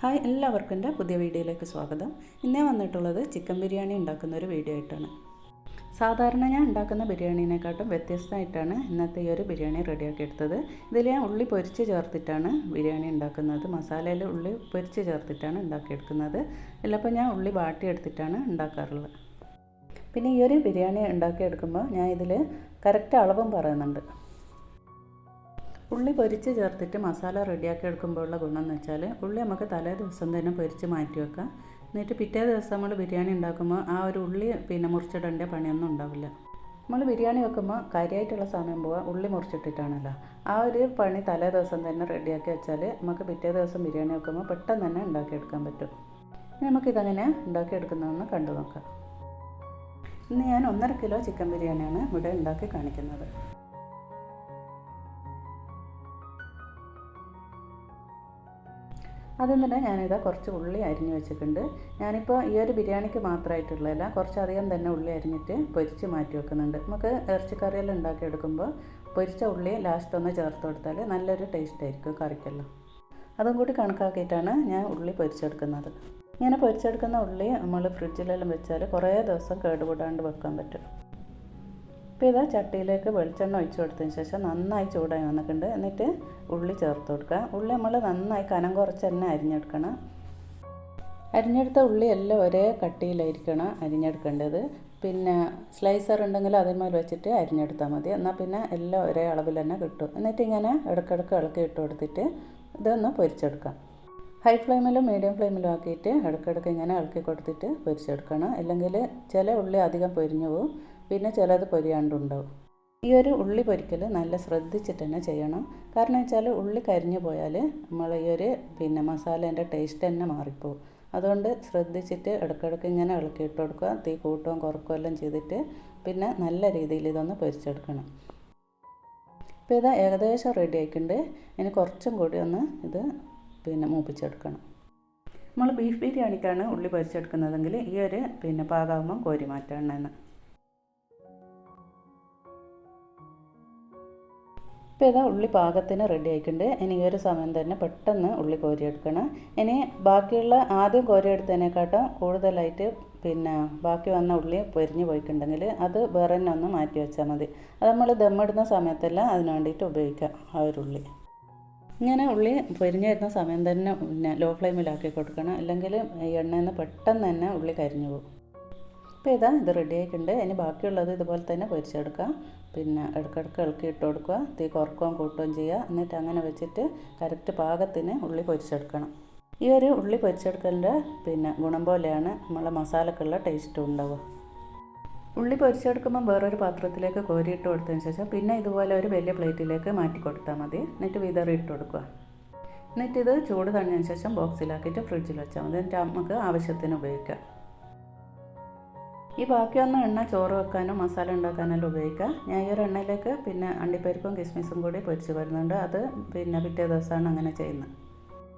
Hi എല്ലാവർക്കും എന്റെ പുതിയ വീഡിയോയിലേക്ക് സ്വാഗതം. ഇന്നേ വന്നിട്ടുള്ളത് ചിക്കൻ ബിരിയാണി ഉണ്ടാക്കുന്ന ഒരു വീഡിയോ ആയിട്ടാണ്. സാധാരണ ഞാൻ ഉണ്ടാക്കുന്ന ബിരിയാണീനെക്കാട്ടും വ്യത്യസ്തമായിട്ടാണ് ഇന്നത്തെ ഈ ഒരു ബിരിയാണി റെഡിയാക്കി എടുത്തത്. ഇതിൽ ഞാൻ ഉള്ളി പൊരിച്ച് ചേർത്തിട്ടാണ് ബിരിയാണി ഉണ്ടാക്കുന്നത്. മസാലയിൽ ഉള്ളി പൊരിച്ച് ചേർത്തിട്ടാണ് ഉണ്ടാക്കിയെടുക്കുന്നത്. ഇല്ലപ്പോൾ ഞാൻ ഉള്ളി വാട്ടിയെടുത്തിട്ടാണ് ഉണ്ടാക്കാറുള്ളത്. പിന്നെ ഈ ഒരു ബിരിയാണി ഉണ്ടാക്കിയെടുക്കുമ്പോൾ ഞാൻ ഇതിൽ കറക്റ്റ് അളവും പറയുന്നുണ്ട്. ഉള്ളി പൊരിച്ച് ചേർത്തിട്ട് മസാല റെഡിയാക്കി എടുക്കുമ്പോഴുള്ള ഗുണം എന്ന് വെച്ചാൽ ഉള്ളി നമുക്ക് തലേ ദിവസം തന്നെ പൊരിച്ച് മാറ്റി വെക്കാം. എന്നിട്ട് പിറ്റേ ദിവസം നമ്മൾ ബിരിയാണി ഉണ്ടാക്കുമ്പോൾ ആ ഒരു ഉള്ളി പിന്നെ മുറിച്ചിടേണ്ട പണിയൊന്നും ഉണ്ടാവില്ല. നമ്മൾ ബിരിയാണി വെക്കുമ്പോൾ കാര്യമായിട്ടുള്ള സമയം പോവുക ഉള്ളി മുറിച്ചിട്ടിട്ടാണല്ലോ. ആ ഒരു പണി തലേ ദിവസം തന്നെ റെഡിയാക്കി വെച്ചാൽ നമുക്ക് പിറ്റേ ദിവസം ബിരിയാണി വെക്കുമ്പോൾ പെട്ടെന്ന് തന്നെ ഉണ്ടാക്കിയെടുക്കാൻ പറ്റും. നമുക്കിതങ്ങനെ ഉണ്ടാക്കിയെടുക്കുന്നതെന്ന് കണ്ടു നോക്കാം ഇന്ന് ഞാൻ ഒന്നര കിലോ ചിക്കൻ ബിരിയാണിയാണ് ഇവിടെ ഉണ്ടാക്കി കാണിക്കുന്നത്. ആദ്യം തന്നെ ഞാനിതാ കുറച്ച് ഉള്ളി അരിഞ്ഞ് വെച്ചിട്ടുണ്ട്. ഞാനിപ്പോൾ ഈ ഒരു ബിരിയാണിക്ക് മാത്രമായിട്ടുള്ളതല്ല കുറച്ചധികം തന്നെ ഉള്ളി അരിഞ്ഞിട്ട് പൊരിച്ച് മാറ്റി വെക്കുന്നുണ്ട്. നമുക്ക് ഇറച്ചിക്കറിയെല്ലാം ഉണ്ടാക്കിയെടുക്കുമ്പോൾ പൊരിച്ച ഉള്ളി ലാസ്റ്റ് ഒന്ന് ചേർത്ത് കൊടുത്താൽ നല്ലൊരു ടേസ്റ്റ് ആയിരിക്കും കറിക്കെല്ലാം. അതും കൂടി കണക്കാക്കിയിട്ടാണ് ഞാൻ ഉള്ളി പൊരിച്ചെടുക്കുന്നത്. ഇങ്ങനെ പൊരിച്ചെടുക്കുന്ന ഉള്ളി നമ്മൾ ഫ്രിഡ്ജിലെല്ലാം വെച്ചാൽ കുറേ ദിവസം കേടുകൂടാണ്ട് വെക്കാൻ പറ്റും. ഇപ്പോൾ ഇതാ ചട്ടിയിലേക്ക് വെളിച്ചെണ്ണ ഒഴിച്ചു കൊടുത്തതിന് ശേഷം നന്നായി ചൂടായി വന്നിട്ടുണ്ട്. എന്നിട്ട് ഉള്ളി ചേർത്ത് കൊടുക്കുക. ഉള്ളി നമ്മൾ നന്നായി കനം കുറച്ച് തന്നെ അരിഞ്ഞെടുക്കണം. അരിഞ്ഞെടുത്ത ഉള്ളി എല്ലാം ഒരേ കട്ടിയിലായിരിക്കണം അരിഞ്ഞെടുക്കേണ്ടത്. പിന്നെ സ്ലൈസർ ഉണ്ടെങ്കിൽ അതിന്മേൽ വെച്ചിട്ട് അരിഞ്ഞെടുത്താൽ മതി. എന്നാൽ പിന്നെ എല്ലാം ഒരേ അളവിൽ തന്നെ കിട്ടും. എന്നിട്ട് ഇങ്ങനെ ഇടയ്ക്കിടയ്ക്ക് ഇളക്കി ഇട്ട് കൊടുത്തിട്ട് ഇതൊന്ന് പൊരിച്ചെടുക്കാം. ഹൈ ഫ്ലെയിമിലും മീഡിയം ഫ്ലെയിമിലും ആക്കിയിട്ട് ഇടയ്ക്കിടയ്ക്ക് ഇങ്ങനെ ഇളക്കി കൊടുത്തിട്ട് പൊരിച്ചെടുക്കണം. അല്ലെങ്കിൽ ചില ഉള്ളി അധികം പൊരിഞ്ഞു പോകും പിന്നെ ചിലത് പൊരിയാണ്ടുണ്ടാവും. ഈ ഒരു ഉള്ളി പൊരിക്കൽ നല്ല ശ്രദ്ധിച്ചിട്ട് തന്നെ ചെയ്യണം. കാരണം വെച്ചാൽ ഉള്ളി കരിഞ്ഞു പോയാൽ നമ്മൾ ഈ ഒരു പിന്നെ മസാലേന്റെ ടേസ്റ്റ് തന്നെ മാറിപ്പോവും. അതുകൊണ്ട് ശ്രദ്ധിച്ചിട്ട് ഇടയ്ക്കിടയ്ക്ക് ഇങ്ങനെ ഇളക്കിയിട്ട് കൊടുക്കുക. തീ കൂട്ടവും കുറക്കുകയും എല്ലാം ചെയ്തിട്ട് പിന്നെ നല്ല രീതിയിൽ ഇതൊന്ന് പൊരിച്ചെടുക്കണം. ഇപ്പം ഇത് ഏകദേശം റെഡി ആയിട്ടുണ്ട്. ഇനി കുറച്ചും കൂടി ഒന്ന് ഇത് പിന്നെ മൂപ്പിച്ചെടുക്കണം. നമ്മൾ ബീഫ് ബിരിയാണിക്കാണ് ഉള്ളി പൊരിച്ചെടുക്കുന്നതെങ്കിൽ ഈ ഒരു പിന്നെ പാകാകുമ്പോൾ കോരി മാറ്റണമെന്ന് ഇപ്പോൾ ഇതാ ഉള്ളി പാകത്തിന് റെഡി ആയിട്ടുണ്ട്. ഇനി ഈ ഒരു സമയം തന്നെ പെട്ടെന്ന് ഉള്ളി കോരിയെടുക്കണം. ഇനി ബാക്കിയുള്ള ആദ്യം കോരിയെടുത്തതിനെക്കാട്ടും കൂടുതലായിട്ട് പിന്നെ ബാക്കി വന്ന ഉള്ളി പൊരിഞ്ഞു പോയിട്ടുണ്ടെങ്കിൽ അത് വേറെ തന്നെ ഒന്ന് മാറ്റി വെച്ചാൽ മതി. അത് നമ്മൾ ദമ്മിടുന്ന സമയത്തെല്ലാം അതിന് വേണ്ടിയിട്ട് ഉപയോഗിക്കാം ആ ഒരു ഉള്ളി. ഇങ്ങനെ ഉള്ളി പൊരിഞ്ഞു വരുന്ന സമയം തന്നെ പിന്നെ ലോ ഫ്ലെയിമിലാക്കി കൊടുക്കണം. അല്ലെങ്കിൽ എണ്ണയിൽ നിന്ന് പെട്ടെന്ന് തന്നെ ഉള്ളി കരിഞ്ഞു പോകും. അപ്പോൾ ഇതാ ഇത് റെഡി ആയിട്ടുണ്ട്. ഇനി ബാക്കിയുള്ളത് ഇതുപോലെ തന്നെ പൊരിച്ചെടുക്കാം പിന്നെ ഇടയ്ക്കിടയ്ക്ക് ഇളക്കി ഇട്ട് കൊടുക്കുക. തീ കുറക്കുകയും കൂട്ടുകയും ചെയ്യുക. എന്നിട്ട് അങ്ങനെ വെച്ചിട്ട് കറക്റ്റ് പാകത്തിന് ഉള്ളി പൊരിച്ചെടുക്കണം. ഈ ഒരു ഉള്ളി പൊരിച്ചെടുക്കലിന്റെ പിന്നെ ഗുണം പോലെയാണ് നമ്മളെ മസാലക്കുള്ള ടേസ്റ്റും ഉണ്ടാവുക. ഉള്ളി പൊരിച്ചെടുക്കുമ്പോൾ വേറൊരു പാത്രത്തിലേക്ക് കോരിയിട്ട് കൊടുത്തതിന് ശേഷം പിന്നെ ഇതുപോലെ ഒരു വലിയ പ്ലേറ്റിലേക്ക് മാറ്റി കൊടുത്താൽ മതി. എന്നിട്ട് വിതറി ഇട്ട് കൊടുക്കുക. എന്നിട്ട് ഇത് ചൂട് തണിഞ്ഞതിന് ശേഷം ബോക്സിലാക്കിയിട്ട് ഫ്രിഡ്ജിൽ വെച്ചാൽ മതി. എന്നിട്ട് നമുക്ക് ആവശ്യത്തിന് ഉപയോഗിക്കാം. ഈ ബാക്കി വന്ന എണ്ണ ചോറ് വെക്കാനും മസാല ഉണ്ടാക്കാനെല്ലാം ഉപയോഗിക്കാം ഞാൻ ഈ ഒരു എണ്ണയിലേക്ക് പിന്നെ അണ്ടിപ്പരിപ്പും കിസ്മിസും കൂടി പൊരിച്ച് വരുന്നുണ്ട്. അത് പിന്നെ പിറ്റേ ദിവസമാണ് അങ്ങനെ ചെയ്യുന്നത്.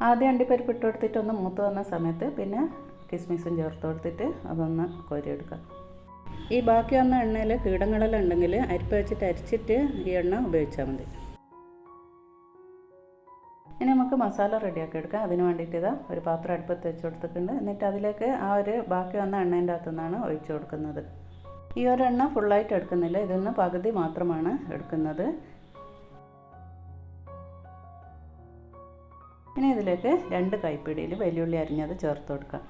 ആദ്യം അണ്ടിപ്പരിപ്പ് ഇട്ട് കൊടുത്തിട്ട് ഒന്ന് മൂത്ത് വന്ന സമയത്ത് പിന്നെ കിസ്മിസും ചേർത്ത് കൊടുത്തിട്ട് അതൊന്ന് കോരിയെടുക്കാം ഈ ബാക്കി വന്ന എണ്ണയിൽ കീടങ്ങളെല്ലാം ഉണ്ടെങ്കിൽ അരിപ്പ് വെച്ചിട്ട് അരിച്ചിട്ട് ഈ എണ്ണ ഉപയോഗിച്ചാൽ മതി. ഇനി നമുക്ക് മസാല റെഡിയാക്കി എടുക്കാം. അതിന് വേണ്ടിയിട്ട് ഇതാ ഒരു പാത്രം അടുപ്പത്ത് വെച്ച് കൊടുത്തിട്ടുണ്ട്. എന്നിട്ട് അതിലേക്ക് ആ ഒരു ബാക്കി വന്ന എണ്ണേന്റെ അകത്തു നിന്നാണ് ഒഴിച്ച് കൊടുക്കുന്നത്. ഈ ഒരു എണ്ണ ഫുള്ളായിട്ട് എടുക്കുന്നില്ല. ഇതിന്ന് പകുതി മാത്രമാണ് എടുക്കുന്നത്. ഇനി ഇതിലേക്ക് രണ്ട് കൈപ്പിടിയിൽ വെല്ലുള്ളി അരിഞ്ഞത് ചേർത്ത് കൊടുക്കാം.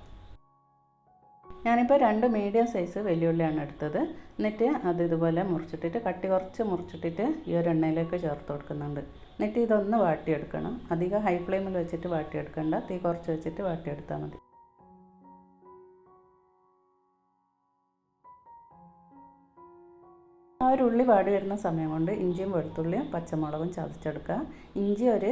ഞാനിപ്പോൾ രണ്ട് മീഡിയം സൈസ് വെല്ലുള്ളിയാണ് എടുത്തത്. എന്നിട്ട് അത് ഇതുപോലെ മുറിച്ചിട്ടിട്ട് കട്ടി കുറച്ച് മുറിച്ചിട്ടിട്ട് ഈ ഒരു എണ്ണയിലേക്ക് ചേർത്ത് കൊടുക്കുന്നുണ്ട്. എന്നിട്ട് ഇതൊന്ന് വാട്ടിയെടുക്കണം. അധികം ഹൈ ഫ്ലെയിമിൽ വെച്ചിട്ട് വാട്ടിയെടുക്കണ്ട. തീ കുറച്ച് വെച്ചിട്ട് വാട്ടിയെടുത്താൽ മതി. ആ ഒരു ഉള്ളി വാടി വരുന്ന സമയം കൊണ്ട് ഇഞ്ചിയും വെളുത്തുള്ളിയും പച്ചമുളകും ചതച്ചെടുക്കുക. ഇഞ്ചി ഒരു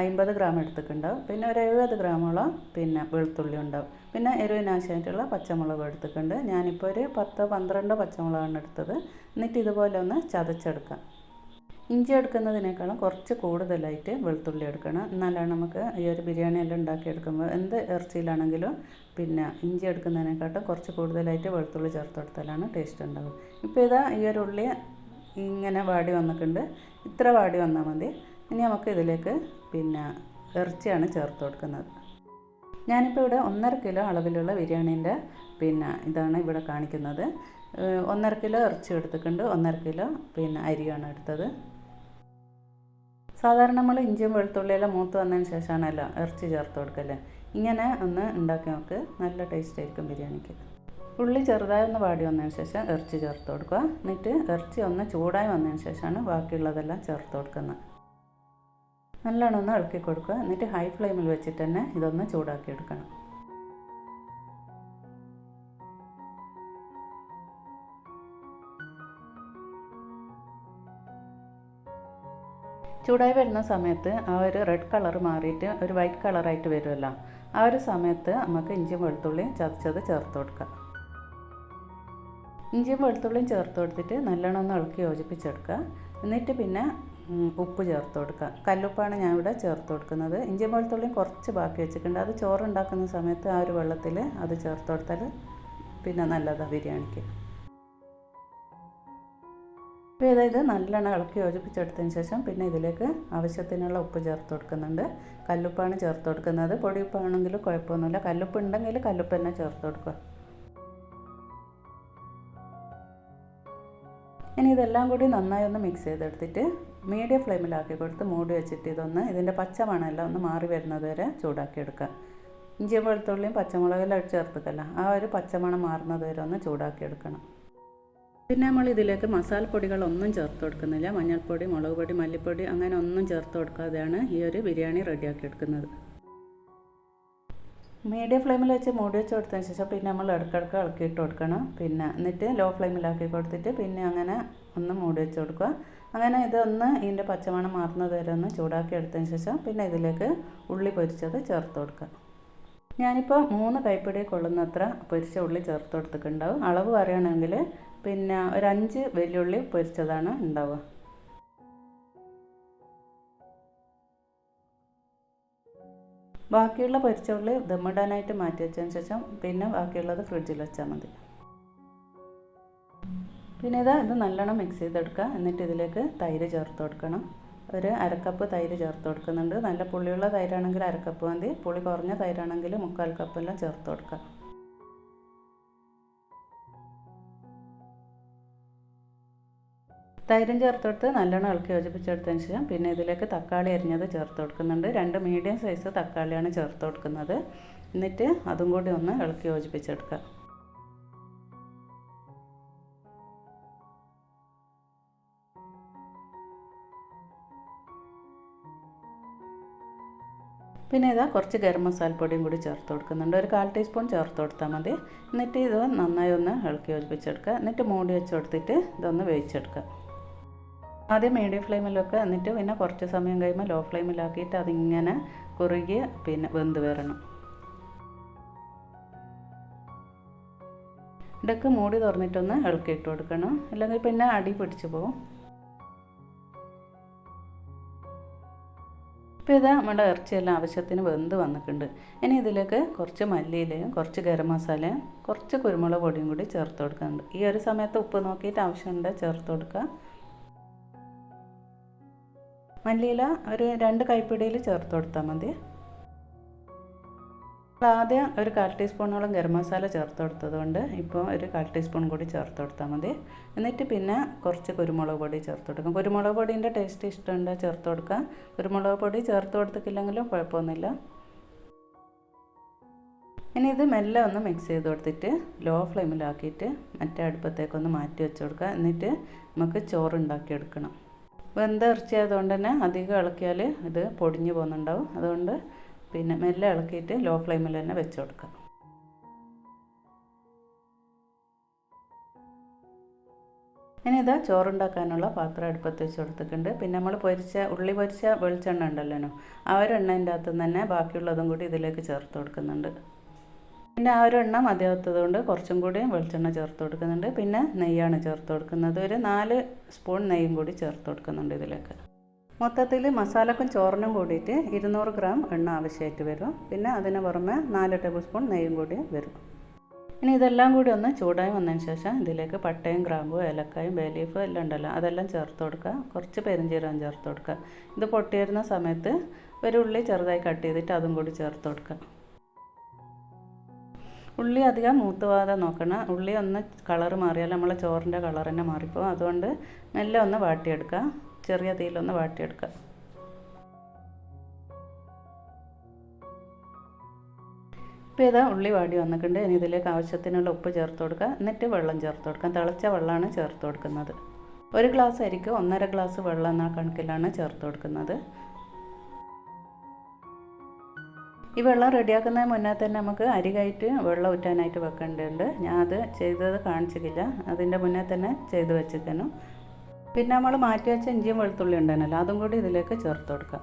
അമ്പത് ഗ്രാം എടുത്തിട്ടുണ്ട്. പിന്നെ ഒരു എഴുപത് ഗ്രാമോളം പിന്നെ വെളുത്തുള്ളി ഉണ്ടാവും. പിന്നെ എരിവിനാശമായിട്ടുള്ള പച്ചമുളക് എടുത്തിട്ടുണ്ട്. ഞാനിപ്പോൾ ഒരു പത്ത് പന്ത്രണ്ട് പച്ചമുളകാണ് എടുത്തത്. എന്നിട്ട് ഇതുപോലെ ഒന്ന് ചതച്ചെടുക്കാം. ഇഞ്ചി എടുക്കുന്നതിനേക്കാളും കുറച്ച് കൂടുതലായിട്ട് വെളുത്തുള്ളി എടുക്കണം. എന്നാലാണ് നമുക്ക് ഈ ഒരു ബിരിയാണി എല്ലാം ഉണ്ടാക്കിയെടുക്കുമ്പോൾ എന്ത് ഇറച്ചിയിലാണെങ്കിലും പിന്നെ ഇഞ്ചി എടുക്കുന്നതിനെക്കാട്ടും കുറച്ച് കൂടുതലായിട്ട് വെളുത്തുള്ളി ചേർത്ത് കൊടുത്താലാണ് ടേസ്റ്റ് ഉണ്ടാവുക. ഇപ്പോൾ ഇതാ ഈ ഒരു ഉള്ളി ഇങ്ങനെ വാടി വന്നിട്ടുണ്ട്. ഇത്ര വാടി വന്നാൽ മതി. ഇനി നമുക്ക് ഇതിലേക്ക് പിന്നെ ഇറച്ചിയാണ് ചേർത്ത് കൊടുക്കുന്നത്. ഞാനിപ്പോൾ ഇവിടെ ഒന്നര കിലോ അളവിലുള്ള ബിരിയാണീന്റെ പിന്നെ ഇതാണ് ഇവിടെ കാണിക്കുന്നത്. ഒന്നര കിലോ ഇറച്ചി എടുത്തിട്ടുണ്ട് ഒന്നര കിലോ പിന്നെ അരിയാണ് എടുത്തത്. സാധാരണ നമ്മൾ ഇഞ്ചിയും വെളുത്തുള്ളിയെല്ലാം മൂത്ത് വന്നതിന് ശേഷമാണല്ലോ ഇറച്ചി ചേർത്ത് കൊടുക്കല്ലേ ഇങ്ങനെ ഒന്ന് ഉണ്ടാക്കി നോക്ക് നല്ല ടേസ്റ്റ് ആയിരിക്കും ബിരിയാണിക്ക്. ഉള്ളി ചെറുതായി ഒന്ന് വാടി വന്നതിന് ശേഷം ഇറച്ചി ചേർത്ത് കൊടുക്കുക. എന്നിട്ട് ഇറച്ചി ഒന്ന് ചൂടായി വന്നതിന് ശേഷമാണ് ബാക്കിയുള്ളതെല്ലാം ചേർത്ത് കൊടുക്കുന്നത്. നല്ലോണം ഒന്ന് ഇളക്കി കൊടുക്കുക. എന്നിട്ട് ഹൈ ഫ്ലെയിമിൽ വെച്ചിട്ട് തന്നെ ഇതൊന്ന് ചൂടാക്കി എടുക്കണം. ചൂടായി വരുന്ന സമയത്ത് ആ ഒരു റെഡ് കളർ മാറിയിട്ട് ഒരു വൈറ്റ് കളറായിട്ട് വരുമല്ലോ ആ ഒരു സമയത്ത് നമുക്ക് ഇഞ്ചിയും വെളുത്തുള്ളിയും ചതച്ചത് ചേർത്ത് കൊടുക്കാം ഇഞ്ചിയും വെളുത്തുള്ളിയും ചേർത്ത് കൊടുത്തിട്ട് നല്ലോണം ഒന്ന് ഇളക്കി യോജിപ്പിച്ചെടുക്കുക. എന്നിട്ട് പിന്നെ ഉപ്പ് ചേർത്ത് കൊടുക്കുക. കല്ലുപ്പാണ് ഞാൻ ഇവിടെ ചേർത്ത് കൊടുക്കുന്നത്. ഇഞ്ചി വെളുത്തുള്ളിയും കുറച്ച് ബാക്കി വെച്ചിട്ടുണ്ട്. അത് ചോറുണ്ടാക്കുന്ന സമയത്ത് ആ ഒരു വെള്ളത്തിൽ അത് ചേർത്ത് കൊടുത്താൽ പിന്നെ നല്ലതാണ് ബിരിയാണിക്ക്. അപ്പോൾ അതായത് നല്ലെണ്ണം ഇളക്കി യോജിപ്പിച്ചെടുത്തതിന് ശേഷം പിന്നെ ഇതിലേക്ക് ആവശ്യത്തിനുള്ള ഉപ്പ് ചേർത്ത് കൊടുക്കുന്നുണ്ട്. കല്ലുപ്പാണ് ചേർത്ത് കൊടുക്കുന്നത്. പൊടിയുപ്പാണെങ്കിലും കുഴപ്പമൊന്നുമില്ല. കല്ലുപ്പ് ഉണ്ടെങ്കിൽ കല്ലുപ്പ് തന്നെ ചേർത്ത് കൊടുക്കുക. ഇനി ഇതെല്ലാം കൂടി നന്നായി ഒന്ന് മിക്സ് ചെയ്തെടുത്തിട്ട് മീഡിയം ഫ്ലെയിമിലാക്കി കൊടുത്ത് മൂടി വെച്ചിട്ട് ഇതൊന്ന് ഇതിന്റെ പച്ച മണമെല്ലാം ഒന്ന് മാറി വരുന്നത് വരെ ചൂടാക്കി എടുക്കുക ഇഞ്ചി വെളുത്തുള്ളിയും പച്ചമുളകെല്ലാം ചേർത്തിട്ടല്ല? ആ ഒരു പച്ചമണം മാറുന്നത് വരെ ഒന്ന് ചൂടാക്കി എടുക്കണം പിന്നെ നമ്മൾ ഇതിലേക്ക് മസാലപ്പൊടികളൊന്നും ചേർത്ത് കൊടുക്കുന്നില്ല. മഞ്ഞൾപ്പൊടി മുളക് പൊടി മല്ലിപ്പൊടി അങ്ങനെ ഒന്നും ചേർത്ത് കൊടുക്കാതെയാണ് ഈ ഒരു ബിരിയാണി റെഡിയാക്കി എടുക്കുന്നത്. മീഡിയം ഫ്ലെയിമിൽ വെച്ച് മൂടി വെച്ച് കൊടുത്തതിന് ശേഷം പിന്നെ നമ്മൾ ഇടയ്ക്കിടയ്ക്ക് ഇളക്കിയിട്ട് കൊടുക്കണം. പിന്നെ എന്നിട്ട് ലോ ഫ്ലെയിമിലാക്കി കൊടുത്തിട്ട് പിന്നെ അങ്ങനെ ഒന്ന് മൂടി വെച്ച് കൊടുക്കുക. അങ്ങനെ ഇതൊന്ന് ഇതിന്റെ പച്ചമണം മാറുന്നത് വരെ ഒന്ന് ചൂടാക്കി എടുത്തതിന് ശേഷം പിന്നെ ഇതിലേക്ക് ഉള്ളി പൊരിച്ചത് ചേർത്ത് കൊടുക്കുക. ഞാനിപ്പോൾ മൂന്ന് കൈപ്പിടി കൊള്ളുന്നത്ര പൊരിച്ച ഉള്ളി ചേർത്ത് കൊടുത്തിട്ടുണ്ടാവും. അളവ് പറയുകയാണെങ്കിൽ പിന്നെ ഒരു അഞ്ച് വെല്ലുള്ളി പൊരിച്ചതാണ് ഉണ്ടാവുക. ബാക്കിയുള്ള പൊരിച്ച ദമ്മിടാനായിട്ട് മാറ്റി വെച്ചതിന് ശേഷം പിന്നെ ബാക്കിയുള്ളത് ഫ്രിഡ്ജിൽ വെച്ചാൽ മതി. പിന്നെ ഇതാ ഇത് നല്ലോണം മിക്സ് ചെയ്തെടുക്കുക. എന്നിട്ട് ഇതിലേക്ക് തൈര് ചേർത്ത് കൊടുക്കണം. ഒരു അരക്കപ്പ് തൈര് ചേർത്ത് കൊടുക്കുന്നുണ്ട്. നല്ല പുളിയുള്ള തൈരാണെങ്കിൽ അരക്കപ്പ് മതി. പുളി കുറഞ്ഞ തൈരാണെങ്കിൽ മുക്കാൽ കപ്പെല്ലാം ചേർത്ത് കൊടുക്കുക. തൈരും ചേർത്ത് കൊടുത്ത് നല്ലോണം ഇളക്കി യോജിപ്പിച്ചെടുത്തതിന് ശേഷം പിന്നെ ഇതിലേക്ക് തക്കാളി അരിഞ്ഞത് ചേർത്ത് കൊടുക്കുന്നുണ്ട്. രണ്ട് മീഡിയം സൈസ് തക്കാളിയാണ് ചേർത്ത് കൊടുക്കുന്നത്. എന്നിട്ട് അതും കൂടി ഒന്ന് ഇളക്കി യോജിപ്പിച്ചെടുക്കുക. പിന്നെ ഇതാ കുറച്ച് ഗരം മസാലപ്പൊടിയും കൂടി ചേർത്ത് കൊടുക്കുന്നുണ്ട്. ഒരു കാൽ ടീസ്പൂൺ ചേർത്ത് കൊടുത്താൽ മതി. എന്നിട്ട് ഇത് നന്നായി ഒന്ന് ഇളക്കി യോജിപ്പിച്ചെടുക്കുക. എന്നിട്ട് മൂടി വെച്ച് കൊടുത്തിട്ട് ഇതൊന്ന് വേവിച്ചെടുക്കുക. ആദ്യം മീഡിയം ഫ്ലെയിമിൽ വെക്കുക എന്നിട്ട് പിന്നെ കുറച്ച് സമയം കഴിയുമ്പോൾ ലോ ഫ്ലെയിമിലാക്കിയിട്ട് അതിങ്ങനെ കുറുകി പിന്നെ വെന്ത് വരണം. ഇടയ്ക്ക് മൂടി തുറന്നിട്ടൊന്ന് ഇളക്കിയിട്ട് കൊടുക്കണം. അല്ലെങ്കിൽ പിന്നെ അടി പിടിച്ചു പോകും ഇപ്പോൾ ഇത് നമ്മുടെ ഇറച്ചിയെല്ലാം ആവശ്യത്തിന് വെന്ത് വന്നിട്ടുണ്ട്. ഇനി ഇതിലേക്ക് കുറച്ച് മല്ലിയിലയും കുറച്ച് ഗരം മസാലയും കുറച്ച് കുരുമുളക് പൊടിയും കൂടി ചേർത്ത് കൊടുക്കുന്നുണ്ട് ഈ ഒരു സമയത്ത് ഉപ്പ് നോക്കിയിട്ട് ആവശ്യമുണ്ട് ചേർത്ത് കൊടുക്കുക. മല്ലിയില ഒരു രണ്ട് കൈപ്പിടിയിൽ ചേർത്ത് കൊടുത്താൽ മതി. ആദ്യം ഒരു കാൽ ടീസ്പൂണോളം ഗരം മസാല ചേർത്ത് കൊടുത്തതുകൊണ്ട് ഇപ്പോൾ ഒരു കാൽ ടീസ്പൂൺ കൂടി ചേർത്ത് കൊടുത്താൽ മതി. എന്നിട്ട് പിന്നെ കുറച്ച് കുരുമുളക് പൊടി ചേർത്ത് കൊടുക്കാം. കുരുമുളക് പൊടീന്റെ ടേസ്റ്റ് ഇഷ്ടമുണ്ട് ചേർത്ത് കൊടുക്കാം. കുരുമുളക് പൊടി ചേർത്ത് കൊടുത്തിട്ടില്ലെങ്കിലും കുഴപ്പമൊന്നുമില്ല. ഇനി ഇത് മെല്ലെ ഒന്ന് മിക്സ് ചെയ്ത് കൊടുത്തിട്ട് ലോ ഫ്ലെയിമിലാക്കിയിട്ട് മറ്റേ അടുപ്പത്തേക്കൊന്ന് മാറ്റി വെച്ച് കൊടുക്കുക. എന്നിട്ട് നമുക്ക് ചോറ് ഉണ്ടാക്കിയെടുക്കണം വെന്ത ഇറച്ചി ആയതുകൊണ്ട് തന്നെ അധികം ഇളക്കിയാൽ ഇത് പൊടിഞ്ഞു പോകുന്നുണ്ടാവും. അതുകൊണ്ട് പിന്നെ മെല്ലെ ഇളക്കിയിട്ട് ലോ ഫ്ലെയിമിൽ തന്നെ വെച്ച് കൊടുക്കുക. ഇനി ഇതാ ചോറുണ്ടാക്കാനുള്ള പാത്രം അടുപ്പത്ത് വെച്ച് കൊടുത്തിട്ടുണ്ട്. പിന്നെ നമ്മൾ പൊരിച്ച ഉള്ളി പൊരിച്ച വെളിച്ചെണ്ണ ഉണ്ടല്ലോ. ആ ഒരു എണ്ണേന്റെ അകത്തുനിന്ന് തന്നെ ബാക്കിയുള്ളതും കൂടി ഇതിലേക്ക് ചേർത്ത് കൊടുക്കുന്നുണ്ട്. പിന്നെ ആ ഒരു എണ്ണ മതിയാത്തത് കൊണ്ട് കുറച്ചും കൂടി വെളിച്ചെണ്ണ ചേർത്ത് കൊടുക്കുന്നുണ്ട്. പിന്നെ നെയ്യാണ് ചേർത്ത് കൊടുക്കുന്നത്. ഒരു നാല് സ്പൂൺ നെയ്യും കൂടി ചേർത്ത് കൊടുക്കുന്നുണ്ട് ഇതിലേക്ക്. മൊത്തത്തിൽ മസാലക്കും ചോറിനും കൂടിയിട്ട് ഇരുന്നൂറ് ഗ്രാം എണ്ണ ആവശ്യമായിട്ട് വരും. പിന്നെ അതിന് പുറമെ നാല് ടേബിൾ സ്പൂൺ നെയ്യും കൂടി വരും. ഇനി ഇതെല്ലാം കൂടി ഒന്ന് ചൂടായി വന്നതിന് ശേഷം ഇതിലേക്ക് പട്ടയും ഗ്രാമ്പും ഏലക്കായും ബേ ലീഫ് എല്ലാം ഉണ്ടല്ലോ അതെല്ലാം ചേർത്ത് കൊടുക്കുക. കുറച്ച് പെരിഞ്ചീരകം ചേർത്ത് കൊടുക്കുക. ഇത് പൊട്ടിയിരുന്ന സമയത്ത് ഒരു ഉള്ളി ചെറുതായി കട്ട് ചെയ്തിട്ട് അതും കൂടി ചേർത്ത് കൊടുക്കുക. ഉള്ളി അധികം മൂത്ത് പോകാതെ നോക്കണം. ഉള്ളി ഒന്ന് കളർ മാറിയാൽ നമ്മളെ ചോറിന്റെ കളർ തന്നെ മാറിപ്പോകും അതുകൊണ്ട് മെല്ലെ ഒന്ന് വാട്ടിയെടുക്കുക. ചെറിയ തീയിലൊന്ന് വാട്ടിയെടുക്കുക. ഇപ്പോൾ ഇതാ ഉള്ളി വാടി വന്നിട്ടുണ്ട്. ഇനി ഇതിലേക്ക് ആവശ്യത്തിനുള്ള ഉപ്പ് ചേർത്ത് കൊടുക്കുക. എന്നിട്ട് വെള്ളം ചേർത്ത് കൊടുക്കാം തിളച്ച വെള്ളമാണ് ചേർത്ത് കൊടുക്കുന്നത്. ഒരു ഗ്ലാസ് അരിക്ക് ഒന്നര ഗ്ലാസ് വെള്ളം എന്ന കണക്കിലാണ് ചേർത്ത് കൊടുക്കുന്നത്. ഈ വെള്ളം റെഡിയാക്കുന്നതിന് മുന്നേ തന്നെ നമുക്ക് അരി കയറ്റ് വെള്ളം ഊറ്റാനായിട്ട് വെക്കേണ്ടതുണ്ട്. ഞാൻ അത് ചെയ്തത് കാണിച്ചിട്ടില്ല. അതിന്റെ മുന്നേ തന്നെ ചെയ്ത് വെച്ചിരിക്കുന്നു പിന്നെ നമ്മൾ മാറ്റി വെച്ച ഇഞ്ചിയും വെളുത്തുള്ളി ഉണ്ടായിരുന്നല്ലോ അതും കൂടി ഇതിലേക്ക് ചേർത്ത് കൊടുക്കാം.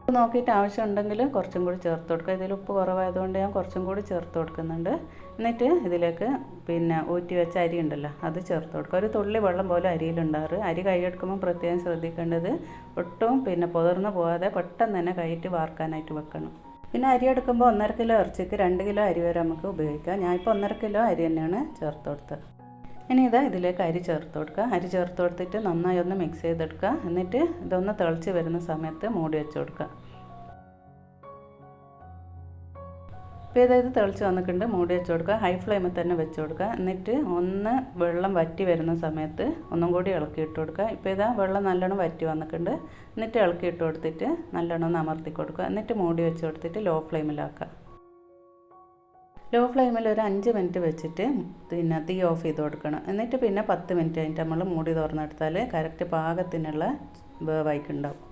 ഉപ്പ് നോക്കിയിട്ട് ആവശ്യമുണ്ടെങ്കിൽ കുറച്ചും കൂടി ചേർത്ത് കൊടുക്കുക ഇതിൽ ഉപ്പ് കുറവായതുകൊണ്ട് ഞാൻ കുറച്ചും കൂടി ചേർത്ത് കൊടുക്കുന്നുണ്ട്. എന്നിട്ട് ഇതിലേക്ക് പിന്നെ ഊറ്റി വെച്ച അരി ഉണ്ടല്ലോ അത് ചേർത്ത് കൊടുക്കുക ഒരു തുള്ളി വെള്ളം പോലെ അരിയിലുണ്ടാറ് അരി കൈയെടുക്കുമ്പോൾ പ്രത്യേകം ശ്രദ്ധിക്കേണ്ടത് ഒട്ടും പിന്നെ പുതർന്നു പോകാതെ പെട്ടെന്ന് തന്നെ കൈയിട്ട് വാർക്കാനായിട്ട് വെക്കണം. പിന്നെ അരി എടുക്കുമ്പോൾ ഒന്നര കിലോ ഇറച്ചിക്ക് രണ്ട് കിലോ അരി വരെ നമുക്ക് ഉപയോഗിക്കാം. ഞാനിപ്പോൾ ഒന്നര കിലോ അരി തന്നെയാണ് ചേർത്ത് കൊടുത്തത്. ഇനി ഇതാ ഇതിലേക്ക് അരി ചേർത്ത് കൊടുക്കുക. അരി ചേർത്ത് കൊടുത്തിട്ട് നന്നായി ഒന്ന് മിക്സ് ചെയ്തെടുക്കുക. എന്നിട്ട് ഇതൊന്ന് തിളച്ച് വരുന്ന സമയത്ത് മൂടി വെച്ച് കൊടുക്കുക. ഇപ്പോൾ ഇതായത് തിളച്ച് വന്നിട്ടുണ്ട്. മൂടി വെച്ച് കൊടുക്കുക. ഹൈ ഫ്ലെയിമിൽ തന്നെ വെച്ച് കൊടുക്കുക. എന്നിട്ട് ഒന്ന് വെള്ളം വറ്റി വരുന്ന സമയത്ത് ഒന്നും കൂടി ഇളക്കി ഇട്ട് കൊടുക്കുക. ഇപ്പോൾ ഇതാ വെള്ളം നല്ലോണം വറ്റി വന്നിട്ടുണ്ട്. എന്നിട്ട് ഇളക്കി ഇട്ട് കൊടുത്തിട്ട് നല്ലോണം ഒന്ന് അമർത്തി കൊടുക്കുക. എന്നിട്ട് മൂടി വെച്ച് കൊടുത്തിട്ട് ലോ ഫ്ലെയിമിലാക്കുക ലോ ഫ്ലെയിമിൽ ഒരു അഞ്ച് മിനിറ്റ് വെച്ചിട്ട് പിന്നെ തീ ഓഫ് ചെയ്ത് കൊടുക്കണം. എന്നിട്ട് പിന്നെ പത്ത് മിനിറ്റ് കഴിഞ്ഞിട്ട് നമ്മൾ മൂടി തുറന്നെടുത്താൽ കറക്റ്റ് പാകത്തിനുള്ള വേവായിക്കുണ്ടാവും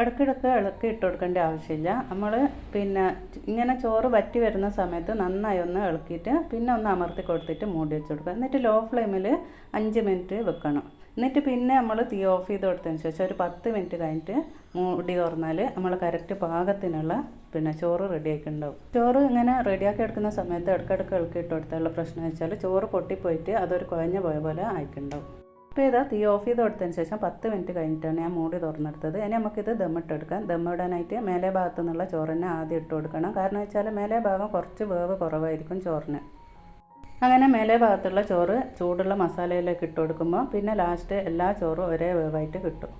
ഇടയ്ക്കിടയ്ക്ക് ഇളക്കി ഇട്ട് കൊടുക്കേണ്ട ആവശ്യമില്ല. നമ്മൾ പിന്നെ ഇങ്ങനെ ചോറ് വറ്റി വരുന്ന സമയത്ത് നന്നായി ഒന്ന് ഇളക്കിയിട്ട് പിന്നെ ഒന്ന് അമർത്തി കൊടുത്തിട്ട് മൂടി വെച്ച് കൊടുക്കുക. എന്നിട്ട് ലോ ഫ്ലെയിമിൽ അഞ്ച് മിനിറ്റ് വെക്കണം. എന്നിട്ട് പിന്നെ നമ്മൾ തീ ഓഫ് ചെയ്ത് കൊടുത്തതിന് ശേഷം ഒരു പത്ത് മിനിറ്റ് കഴിഞ്ഞിട്ട് മൂടി തുറന്നാൽ നമ്മൾ കറക്റ്റ് പാകത്തിനുള്ള പിന്നെ ചോറ് റെഡിയാക്കി ഉണ്ടാവും ചോറ് ഇങ്ങനെ റെഡിയാക്കി എടുക്കുന്ന സമയത്ത് ഇടയ്ക്കിടയ്ക്ക് ഇളക്കി ഇട്ട് കൊടുത്താലുള്ള പ്രശ്നം വെച്ചാൽ ചോറ് പൊട്ടിപ്പോയിട്ട് അതൊരു കുഴഞ്ഞ പോയ പോലെ ആയിക്കുണ്ടാവും. ഇപ്പോൾ ഇതാ തീ ഓഫ് ചെയ്ത് കൊടുത്തതിന് ശേഷം പത്ത് മിനിറ്റ് കഴിഞ്ഞിട്ടാണ് ഞാൻ മൂടി തുറന്നെടുത്തത്. ഇനി നമുക്കിത് ദമ്മിട്ടെടുക്കാം. ദമ്മിടാനായിട്ട് മേലെ ഭാഗത്തു നിന്നുള്ള ചോറിനെ ആദ്യം ഇട്ട് കൊടുക്കണം. കാരണം വെച്ചാൽ മേലെ ഭാഗം കുറച്ച് വേവ് കുറവായിരിക്കും ചോറിന്. അങ്ങനെ മേലെ ഭാഗത്തുള്ള ചോറ് ചൂടുള്ള മസാലയിലേക്ക് ഇട്ട് കൊടുക്കുമ്പോൾ പിന്നെ ലാസ്റ്റ് എല്ലാ ചോറും ഒരേ വേവായിട്ട് കിട്ടും.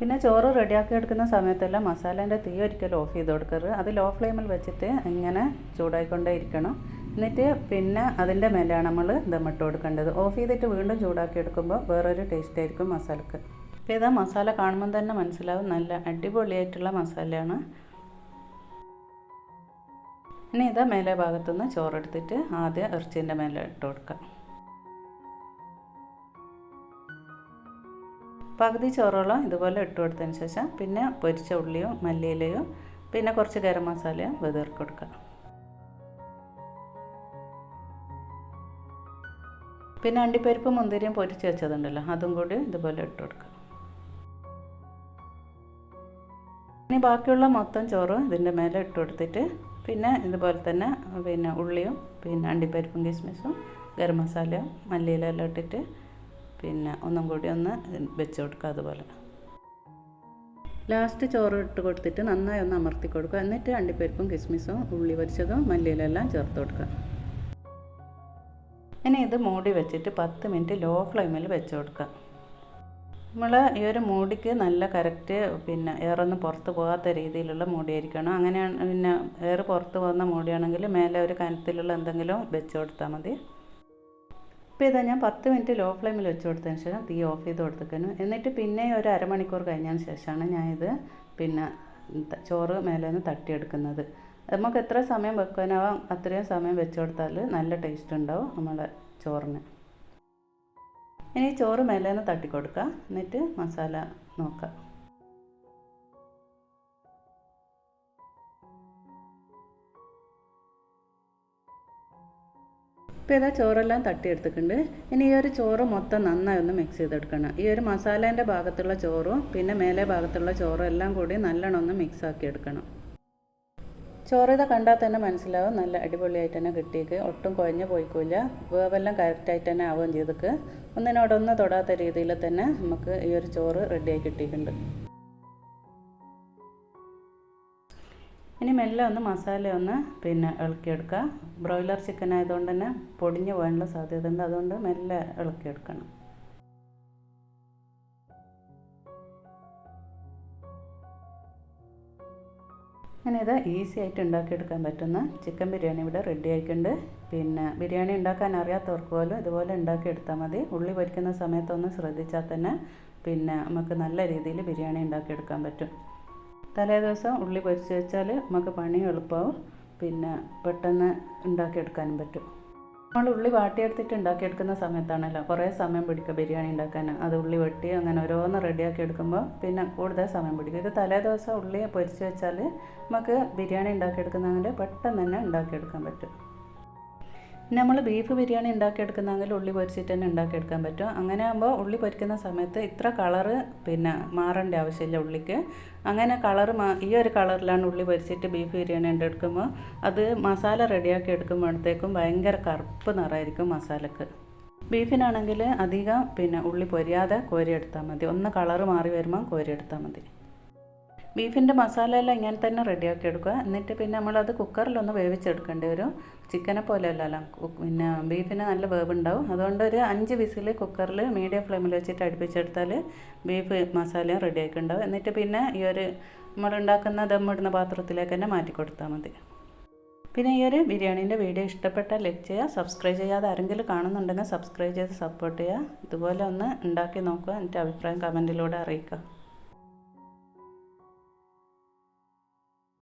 പിന്നെ ചോറ് റെഡിയാക്കി എടുക്കുന്ന സമയത്തെല്ലാം മസാലേന്റെ തീ ഒരിക്കലും ഓഫ് ചെയ്ത് കൊടുക്കരുത്. അത് ലോ ഫ്ലെയിമിൽ വെച്ചിട്ട് ഇങ്ങനെ ചൂടായിക്കൊണ്ടേ ഇരിക്കണം. എന്നിട്ട് പിന്നെ അതിന്റെ മേലെയാണ് നമ്മൾ ദമ്മിട്ട് കൊടുക്കേണ്ടത്. ഓഫ് ചെയ്തിട്ട് വീണ്ടും ചൂടാക്കി എടുക്കുമ്പോൾ വേറൊരു ടേസ്റ്റ് ആയിരിക്കും മസാലക്ക്. അപ്പോൾ ഇതാ മസാല കാണുമ്പോൾ തന്നെ മനസ്സിലാവും. നല്ല അടിപൊളിയായിട്ടുള്ള മസാലയാണ്. ഇനി ഇതാ മേലെ ഭാഗത്തുനിന്ന് ചോറെടുത്തിട്ട് ആദ്യം ഇറച്ചിന്റെ മേലെ ഇട്ട് കൊടുക്കാം. പകുതി ചോറോളം ഇതുപോലെ ഇട്ട് കൊടുത്തതിന് ശേഷം പിന്നെ പൊരിച്ച ഉള്ളിയും മല്ലിയിലയും പിന്നെ കുറച്ച് ഗരം മസാലയും വെതിർക്കി പിന്നെ അണ്ടിപ്പരിപ്പ് മുന്തിരിയും പൊരിച്ച് വെച്ചതുണ്ടല്ലോ അതും കൂടി ഇതുപോലെ ഇട്ട് കൊടുക്കുക. ഇനി ബാക്കിയുള്ള മൊത്തം ചോറ് ഇതിന്റെ മേലെ ഇട്ട് കൊടുത്തിട്ട് പിന്നെ ഇതുപോലെ തന്നെ പിന്നെ ഉള്ളിയും പിന്നെ അണ്ടിപ്പരിപ്പും കിസ്മിസും ഗരം മസാലയും മല്ലിയിലെല്ലാം ഇട്ടിട്ട് പിന്നെ ഒന്നും കൂടി ഒന്ന് വെച്ച് കൊടുക്കുക അതുപോലെ. ലാസ്റ്റ് ചോറ് ഇട്ട് കൊടുത്തിട്ട് നന്നായി ഒന്ന് അമർത്തി കൊടുക്കുക. എന്നിട്ട് അണ്ടിപ്പരിപ്പും കിസ്മിസും ഉള്ളി പൊരിച്ചതും മല്ലിയിലെല്ലാം ചേർത്ത് കൊടുക്കുക. ഇനി ഇത് മൂടി വെച്ചിട്ട് പത്ത് മിനിറ്റ് ലോ ഫ്ലെയിമിൽ വെച്ച് കൊടുക്കുക. നമ്മൾ ഈ ഒരു മൂടിക്ക് നല്ല കറക്റ്റ് പിന്നെ എയറൊന്നും പുറത്ത് പോകാത്ത രീതിയിലുള്ള മൂടിയായിരിക്കണം. അങ്ങനെയാണ് പിന്നെ എയർ പുറത്ത് പോകുന്ന മൂടിയാണെങ്കിൽ മേലെ ഒരു കനത്തിലുള്ള എന്തെങ്കിലും വെച്ച് കൊടുത്താൽ മതി. ഇപ്പോൾ ഇതാ ഞാൻ പത്ത് മിനിറ്റ് ലോ ഫ്ലെയിമിൽ വെച്ച് കൊടുത്തതിന് ശേഷം തീ ഓഫ് ചെയ്ത് കൊടുത്തേക്കുന്നു. എന്നിട്ട് പിന്നെ ഒരു അരമണിക്കൂർ കഴിഞ്ഞതിന് ശേഷമാണ് ഞാനിത് പിന്നെ ചോറ് മേലെ നിന്ന് തട്ടിയെടുക്കുന്നത്. നമുക്ക് എത്ര സമയം വെക്കാനാവാം അത്രയും സമയം വെച്ച് കൊടുത്താൽ നല്ല ടേസ്റ്റ് ഉണ്ടാവും നമ്മുടെ ചോറിന്. ഇനി ചോറ് മേലേന്ന് നിന്ന് തട്ടി കൊടുക്കുക എന്നിട്ട് മസാല നോക്കാം. ഇപ്പോൾ ഇതാ ചോറെല്ലാം തട്ടിയെടുത്തിട്ടുണ്ട്. ഇനി ഈ ഒരു ചോറ് മൊത്തം നന്നായി ഒന്ന് മിക്സ് ചെയ്തെടുക്കണം. ഈ ഒരു മസാലേന്റെ ഭാഗത്തുള്ള ചോറും പിന്നെ മേലെ ഭാഗത്തുള്ള ചോറും എല്ലാം കൂടി നല്ലോണം ഒന്ന് മിക്സ് ആക്കി എടുക്കണം ചോറ് ഇതാ കണ്ടാൽ തന്നെ മനസ്സിലാവും. നല്ല അടിപൊളിയായിട്ട് തന്നെ കിട്ടിയേക്ക്. ഒട്ടും കുഴഞ്ഞു പോയിക്കില്ല. വേവെല്ലാം കറക്റ്റായിട്ട് തന്നെ ആവുകയും ചെയ്തേക്ക് ഒന്നിനോടൊന്ന് തൊടാത്ത രീതിയിൽ തന്നെ നമുക്ക് ഈ ഒരു ചോറ് റെഡിയായി കിട്ടിയിട്ടുണ്ട്. ഇനി മെല്ലെ ഒന്ന് മസാല ഒന്ന് പിന്നെ ഇളക്കിയെടുക്കുക. ബ്രോയിലർ ചിക്കൻ ആയതുകൊണ്ട് തന്നെ പൊടിഞ്ഞു പോകാനുള്ള സാധ്യത ഉണ്ട്. അതുകൊണ്ട് മെല്ലെ ഇളക്കിയെടുക്കണം. അങ്ങനെ ഇത് ഈസി ആയിട്ട് ഉണ്ടാക്കിയെടുക്കാൻ പറ്റുന്ന ചിക്കൻ ബിരിയാണി ഇവിടെ റെഡി ആയിട്ടുണ്ട്. പിന്നെ ബിരിയാണി ഉണ്ടാക്കാൻ അറിയാത്തവർക്ക് പോലും ഇതുപോലെ ഉണ്ടാക്കിയെടുത്താൽ മതി. ഉള്ളി പൊരിക്കുന്ന സമയത്തൊന്ന് ശ്രദ്ധിച്ചാൽ തന്നെ പിന്നെ നമുക്ക് നല്ല രീതിയിൽ ബിരിയാണി ഉണ്ടാക്കിയെടുക്കാൻ പറ്റും. തലേ ദിവസം ഉള്ളി പൊരിച്ച് വെച്ചാൽ നമുക്ക് പണി എളുപ്പമാവും. പിന്നെ പെട്ടെന്ന് ഉണ്ടാക്കിയെടുക്കാനും പറ്റും. നമ്മൾ ഉള്ളി വാട്ടിയെടുത്തിട്ട് ഉണ്ടാക്കിയെടുക്കുന്ന സമയത്താണല്ലോ. കുറേ സമയം പിടിക്കുക ബിരിയാണി ഉണ്ടാക്കാൻ. അത് ഉള്ളി വെട്ടി അങ്ങനെ ഓരോന്ന് റെഡിയാക്കി എടുക്കുമ്പോൾ പിന്നെ കൂടുതൽ സമയം പിടിക്കും. ഇത് തലേ ദിവസം ഉള്ളി പൊരിച്ച് വെച്ചാൽ നമുക്ക് ബിരിയാണി ഉണ്ടാക്കിയെടുക്കുന്നതിൽ പെട്ടെന്ന് തന്നെ ഉണ്ടാക്കിയെടുക്കാൻ പറ്റും. നമ്മൾ ബീഫ് ബിരിയാണി ഉണ്ടാക്കിയെടുക്കുന്നെങ്കിൽ ഉള്ളി പൊരിച്ചിട്ട് തന്നെ ഉണ്ടാക്കിയെടുക്കാൻ പറ്റും. അങ്ങനെ ആകുമ്പോൾ ഉള്ളി പൊരിക്കുന്ന സമയത്ത് ഇത്ര കളറ് പിന്നെ മാറേണ്ട ആവശ്യമില്ല ഉള്ളിക്ക്. അങ്ങനെ കളറ് മാ ഈ ഒരു കളറിലാണ് ഉള്ളി പൊരിച്ചിട്ട് ബീഫ് ബിരിയാണി ഉണ്ടെടുക്കുമ്പോൾ അത് മസാല റെഡിയാക്കി എടുക്കുമ്പോഴത്തേക്കും ഭയങ്കര കറുപ്പ് നിറമായിരിക്കും മസാലക്ക് ബീഫിനാണെങ്കിൽ അധികം പിന്നെ ഉള്ളി പൊരിയാതെ കോരിയെടുത്താൽ മതി. ഒന്ന് കളറ് മാറി വരുമ്പോൾ കോരിയെടുത്താൽ മതി. ബീഫിന്റെ മസാല എല്ലാം ഇങ്ങനെ തന്നെ റെഡിയാക്കി എടുക്കുക. എന്നിട്ട് പിന്നെ നമ്മളത് കുക്കറിലൊന്ന് വേവിച്ചെടുക്കേണ്ടി വരും. ചിക്കനെ പോലെ അല്ലല്ലോ. പിന്നെ ബീഫിന് നല്ല വേവുണ്ടാവും. അതുകൊണ്ട് ഒരു അഞ്ച് വിസിൽ കുക്കറിൽ മീഡിയം ഫ്ലെയിമിൽ വെച്ചിട്ട് അടുപ്പിച്ചെടുത്താൽ ബീഫ് മസാലയും റെഡി ഉണ്ടാവും. എന്നിട്ട് പിന്നെ ഈ ഒരു നമ്മളുണ്ടാക്കുന്ന ഇടുന്ന പാത്രത്തിലേക്ക് തന്നെ മാറ്റി കൊടുത്താൽ മതി. പിന്നെ ഈ ഒരു ബിരിയാണീന്റെ വീഡിയോ ഇഷ്ടപ്പെട്ടാൽ ലൈക്ക് ചെയ്യുക സബ്സ്ക്രൈബ് ചെയ്യാതെ ആരെങ്കിലും കാണുന്നുണ്ടെങ്കിൽ സബ്സ്ക്രൈബ് ചെയ്ത് സപ്പോർട്ട് ചെയ്യുക. ഇതുപോലെ ഒന്ന് ഉണ്ടാക്കി നോക്കുക. എന്നിട്ട് അഭിപ്രായം കമന്റിലൂടെ അറിയിക്കുക.